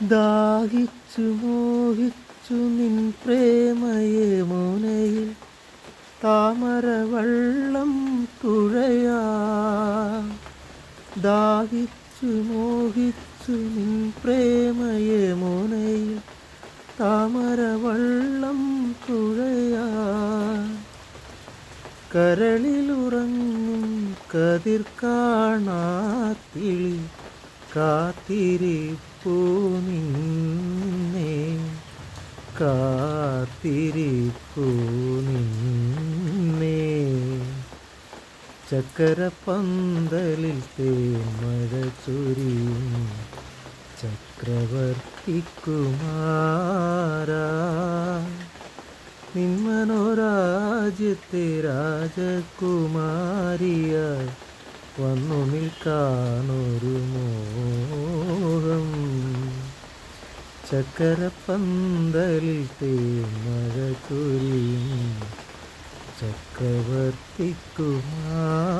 ദാഹിച്ചു മോഹിച്ചു നിൻ പ്രേമയെ മുനയിൽ. താമരവള്ളം തുഴയാ ദാഹിച്ചു മോഹിച്ചു നിൻ പ്രേമയെ മുനയിൽ. താമരവള്ളം തുഴയാ കരളിലുറങ്ങും കതിർ കാണാത്തിളി. കാത്തിരിപ്പൂ നിന്നെ. കാത്തിരിപ്പൂ നിന്നെ. ചക്കരപ്പന്തലിൽ തേന്മഴ ചൊരിയും. ചക്രവർത്തി കുമാരാ നിന്മനോരാജ്യത്തെ രാജകുമാരിയായി വന്നു നിൽക്കാനൊരു മോഹം. ചക്കരപ്പന്തലിൽ തേമഴ ചൊരിയും. ചക്രവർത്തി കുമാര